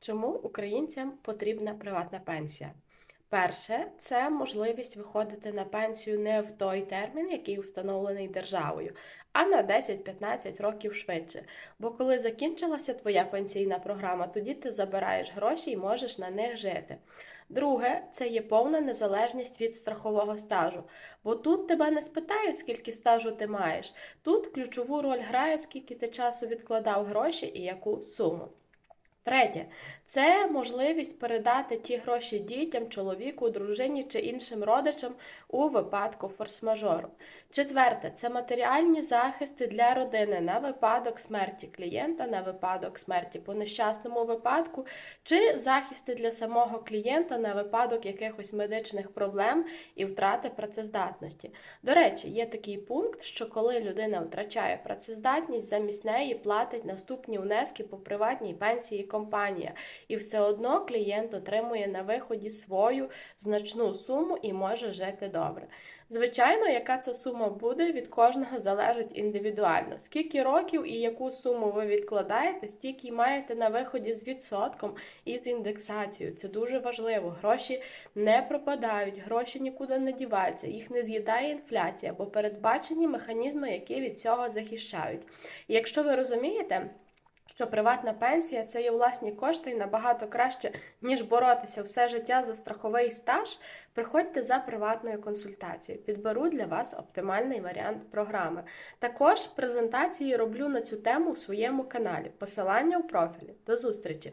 Чому українцям потрібна приватна пенсія? Перше, це можливість виходити на пенсію не в той термін, який встановлений державою, а на 10-15 років швидше. Бо коли закінчилася твоя пенсійна програма, тоді ти забираєш гроші і можеш на них жити. Друге, це є повна незалежність від страхового стажу. Бо тут тебе не спитають, скільки стажу ти маєш. Тут ключову роль грає, скільки ти часу відкладав гроші і яку суму. Третє це можливість передати ті гроші дітям, чоловіку, дружині чи іншим родичам у випадку форс-мажору. Четверте це матеріальні захисти для родини на випадок смерті клієнта, на випадок смерті по нещасному випадку, чи захисти для самого клієнта на випадок якихось медичних проблем і втрати працездатності. До речі, є такий пункт, що коли людина втрачає працездатність, замість неї платить наступні внески по приватній пенсії компанія, і все одно клієнт отримує на виході свою значну суму і може жити добре. Звичайно, яка ця сума буде, від кожного залежить індивідуально. Скільки років і яку суму ви відкладаєте, стільки й маєте на виході з відсотком і з індексацією. Це дуже важливо. Гроші не пропадають, гроші нікуди не діваються, їх не з'їдає інфляція, бо передбачені механізми, які від цього захищають. І якщо ви розумієте, що приватна пенсія це є власні кошти і набагато краще, ніж боротися все життя за страховий стаж. Приходьте за приватною консультацією. Підберу для вас оптимальний варіант програми. Також презентації роблю на цю тему у своєму каналі. Посилання у профілі. До зустрічі!